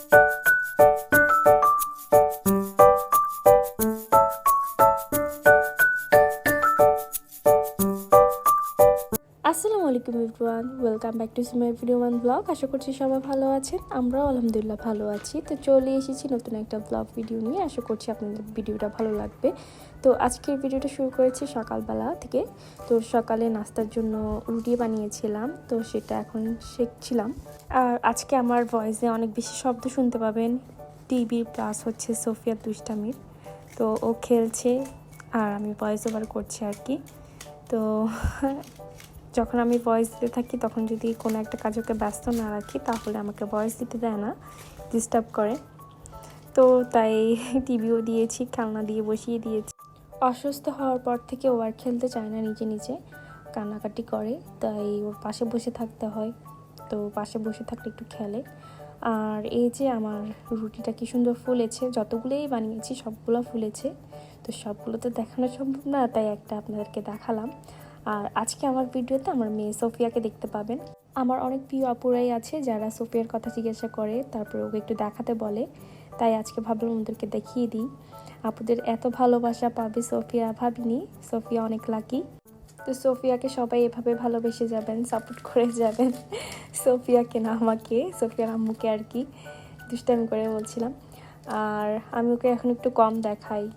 আসসালামু everyone welcome back to my video one blog আশা করছি সবাই ভালো আছেন। আমরাও আলহামদুলিল্লাহ ভালো আছি। তো চলে এসেছি নতুন একটা ব্লগ ভিডিও নিয়ে। আশা করছি আপনাদের ভিডিওটা ভালো লাগবে। তো আজকের ভিডিওটা শুরু করেছি সকালবেলা থেকে। তো সকালে নাস্তার জন্য রুটি বানিয়েছিলাম। তো সেটা এখন শেখছিলাম। আর আজকে আমার ভয়েসে অনেক বেশি শব্দ শুনতে পাবেন। টিভি প্লাস হচ্ছে সোফিয়া দুষ্টামির। তো ও খেলছে। আর আমি ভয়েস ওভার করছি আর কি। তো যখন আমি ভয়েস দিতে থাকি, তখন যদি কোনো একটা কাজকে ব্যস্ত না রাখি, তাহলে আমাকে ভয়েস দিতে দেয় না ডিস্টার্ব করে। তো তাই টিভিও দিয়েছি, খেলনা দিয়ে বসিয়ে দিয়েছি। অসুস্থ হওয়ার পর থেকে ও আর খেলতে চায় না নিজে নিজে, কান্নাকাটি করে। তাই ওর পাশে বসে থাকতে হয়। তো পাশে বসে থাকলে একটু খেলে। আর এই যে আমার রুটিটা কি সুন্দর ফুলেছে, যতগুলোই বানিয়েছি সবগুলো ফুলেছে। তো সবগুলো তো দেখানো সম্ভব না, তাই একটা আপনাদেরকে দেখালাম। আর আজকে আমার ভিডিওতে আমার মেয়ে সোফিয়াকে দেখতে পাবেন। আমার অনেক প্রিয় আপুরাই আছে যারা সোফিয়ার কথা জিজ্ঞাসা করে, তারপরে ওকে একটু দেখাতে বলে। তাই আজকে ভাবলাম ওদেরকে দেখিয়ে দিই। আপুদের এত ভালোবাসা পাবে সোফিয়া, ভাবিনি? সোফিয়া অনেক লাকি তো সোফিয়াকে সবাই এভাবে ভালোবেসে যাবেন সাপোর্ট করে যাবেন। সোফিয়াকে না আমাকে, সোফিয়ার আম্মুকে আর কি। দুষ্টামি করে বলছিলাম। আর আমি ওকে এখন একটু কম দেখাই।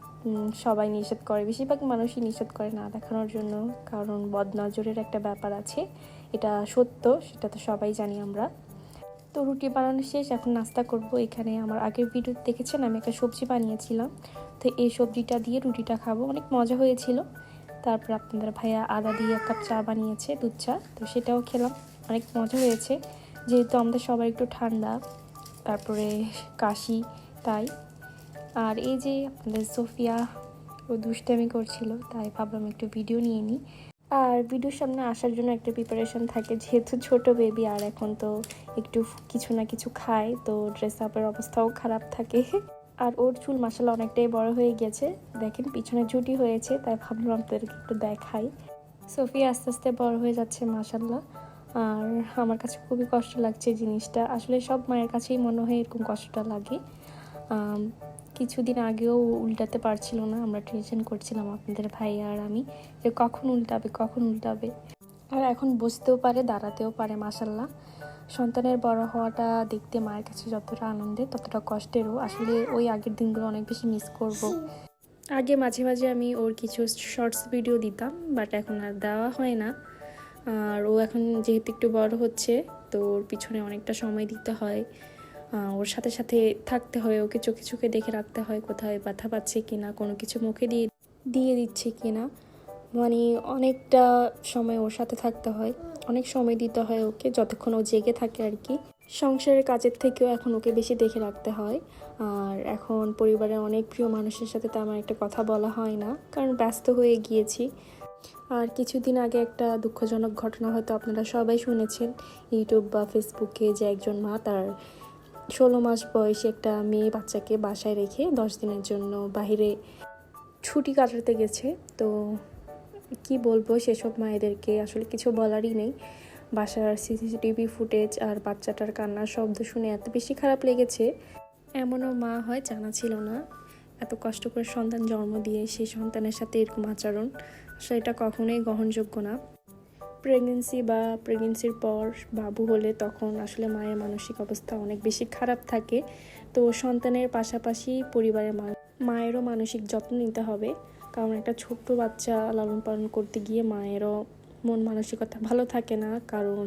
সবাই নিষেধ করে, বেশিরভাগ মানুষই নিষেধ করে না দেখানোর জন্য, কারণ বদনজরের একটা ব্যাপার আছে, এটা সত্য, সেটা তো সবাই জানি আমরা। তো রুটি বানানো শেষ, এখন নাস্তা করব, এখানে আমার আগের ভিডিও দেখেছেন, আমি একটা সবজি বানিয়েছিলাম। তো এই সবজিটা দিয়ে রুটিটা খাব, অনেক মজা হয়েছিল। তারপর আপনাদের ভাইয়া আদা দিয়ে এক কাপ চা বানিয়েছে, দুধ চা, তো সেটাও খেলাম, অনেক মজা হয়েছে। যেহেতু আমাদের সবার একটু ঠান্ডা, তারপরে কাশি, তাই আর এই যে আপনাদের সোফিয়া, ও দুষ্টামি করছিল, তাই ভাবলাম একটু ভিডিও নিয়ে নিই। আর ভিডিওর সামনে আসার জন্য একটা প্রিপারেশন থাকে, যেহেতু ছোট বেবি আর এখন তো একটু কিছু না কিছু খায়, তো ড্রেস আপের অবস্থাও খারাপ থাকে। আর ওর চুল মাসালা অনেকটাই বড় হয়ে গেছে। দেখেন, পিছনে ঝুটি হয়েছে, তাই ভাবলাম আপনাদেরকে একটু দেখাই। সোফিয়া আস্তে আস্তে বড় হয়ে যাচ্ছে মাসাল্লাহ। আর আমার কাছে খুবই কষ্ট লাগছে জিনিসটা। আসলে সব মায়ের কাছেই মনে হয় এরকম কষ্টটা লাগে। কিছুদিন আগেও উল্টাতে পারছিল না, আমরা টেনশন করছিলাম আপনাদের ভাই আর আমি যে কখন উল্টাবে কখন উল্টাবে। আর এখন বসতেও পারে, দাঁড়াতেও পারে মাসাল্লাহ সন্তানের বড় হওয়াটা দেখতে মায়ের কাছে যতটা আনন্দের ততটা কষ্টেরও। আসলে ওই আগের দিনগুলো অনেক বেশি মিস করব। আগে মাঝে মাঝে আমি ওর কিছু শর্টস ভিডিও দিতাম বাট এখন আর দেওয়া হয় না। আর ও এখন যেহেতু একটু বড় হচ্ছে, তো ওর পিছনে অনেকটা সময় দিতে হয়। ওর সাথে সাথে থাকতে হয়, ওকে চোখে চোখে দেখে রাখতে হয় কোথায় ব্যথা পাচ্ছে কি না কোনো কিছু মুখে দিয়ে দিয়ে দিচ্ছে কি না মানে অনেকটা সময় ওর সাথে থাকতে হয়, অনেক সময় দিতে হয় ওকে যতক্ষণ ও জেগে থাকে আর কি। সংসারের কাজের থেকেও এখন ওকে বেশি দেখে রাখতে হয়। আর এখন পরিবারের অনেক প্রিয় মানুষের সাথে তেমন একটা কথা বলা হয় না, কারণ ব্যস্ত হয়ে গিয়েছি। আর কিছুদিন আগে একটা দুঃখজনক ঘটনা হয়তো আপনারা সবাই শুনেছেন, ইউটিউব বা ফেসবুকে যে একজন মা তার ষোলো মাস বয়সী একটা মেয়ে বাচ্চাকে বাসায় রেখে দশ দিনের জন্য বাইরে ছুটি কাটাতে গেছে। তো কি বলব, সেসব মায়েদেরকে আসলে কিছু বলারই নেই। বাসার সিসিটিভি ফুটেজ আর বাচ্চাটার কান্নার শব্দ শুনে এত বেশি খারাপ লেগেছে, এমনও মা হয় জানা ছিল না। এত কষ্ট করে সন্তান জন্ম দিয়ে সেই সন্তানের সাথে এরকম আচরণ, আসলে এটা কখনোই গ্রহণযোগ্য না। প্রেগনেন্সি বা প্রেগনেন্সির পর বাবু হলে তখন আসলে মায়ের মানসিক অবস্থা অনেক বেশি খারাপ থাকে। তো সন্তানের পাশাপাশি পরিবারের মায়েরও মানসিক যত্ন নিতে হবে। কারণ একটা ছোট্ট বাচ্চা লালন পালন করতে গিয়ে মায়েরও মন মানসিকতা ভালো থাকে না। কারণ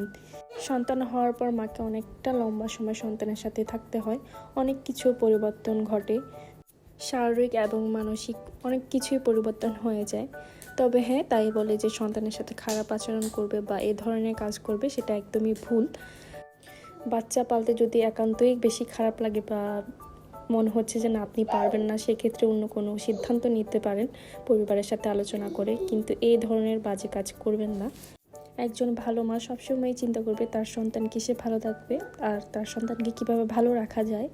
সন্তান হওয়ার পর মাকে অনেকটা লম্বা সময় সন্তানের সাথে থাকতে হয়। অনেক কিছু পরিবর্তন ঘটে। শারীরিক এবং মানসিক অনেক কিছুই পরিবর্তন হয়ে যায়। তবে হ্যাঁ তাই বলে যে সন্তানের সাথে খারাপ আচরণ করবে বা এ ধরনের কাজ করবে, সেটা একদমই ভুল। বাচ্চা পালতে যদি একান্তই বেশি খারাপ লাগে বা মনে হচ্ছে যে না, আপনি পারবেন না, সেক্ষেত্রে অন্য কোনো সিদ্ধান্ত নিতে পারেন পরিবারের সাথে আলোচনা করে। কিন্তু এই ধরনের বাজে কাজ করবেন না। একজন ভালো মা সবসময় চিন্তা করবে তার সন্তান কিসে ভালো থাকবে আর তার সন্তানকে কীভাবে ভালো রাখা যায়।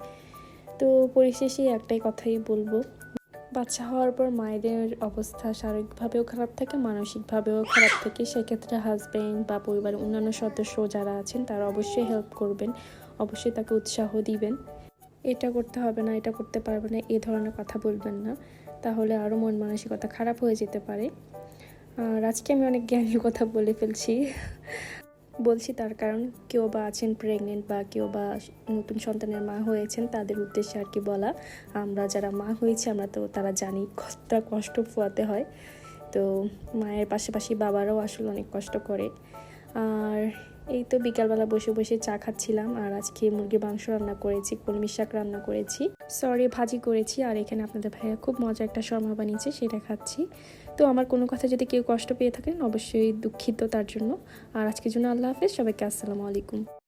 তো পরিশেষে একটাই কথাই বলব বাচ্চা হওয়ার পর মায়েদের অবস্থা শারীরিকভাবেও খারাপ থাকে, মানসিকভাবেও খারাপ থাকে। সেক্ষেত্রে হাজব্যান্ড বা পরিবারের অন্যান্য সদস্য যারা আছেন, তারা অবশ্যই হেল্প করবেন। অবশ্যই তাকে উৎসাহ দিবেন। এটা করতে হবে না, এটা করতে পারবে না, এ ধরনের কথা বলবেন না। তাহলে আরও মন মানসিকতা খারাপ হয়ে যেতে পারে। আর আজকে আমি অনেক জ্ঞানের কথা বলে ফেলছি। বলছি তার কারণ কেউ বা আছেন প্রেগনেন্ট বা কেউ বা নতুন সন্তানের মা হয়েছেন, তাদের উদ্দেশ্যে আর কি বলা। আমরা যারা মা হয়েছি, আমরা তো তারা জানি কতটা কষ্ট পোয়াতে হয়। তো মায়ের পাশাপাশি বাবারাও আসলে অনেক কষ্ট করে। আর এই তো বিকালবেলা বসে বসে চা খাচ্ছিলাম, আর আজকে মুরগির মাংস রান্না করেছি, কলমি শাক রান্না করেছি। সরি, ভাজি করেছি, আর এখানে আপনাদের ভাইয়া খুব মজা একটা শর্মা বানিয়েছে, সেটা খাচ্ছি। তো আমার কোনো কথা যদি কেউ কষ্ট পেয়ে থাকেন, অবশ্যই দুঃখিত তার জন্য। আর আজকের জন্য আল্লাহ হাফেজ, সবাইকে আসসালামু আলাইকুম।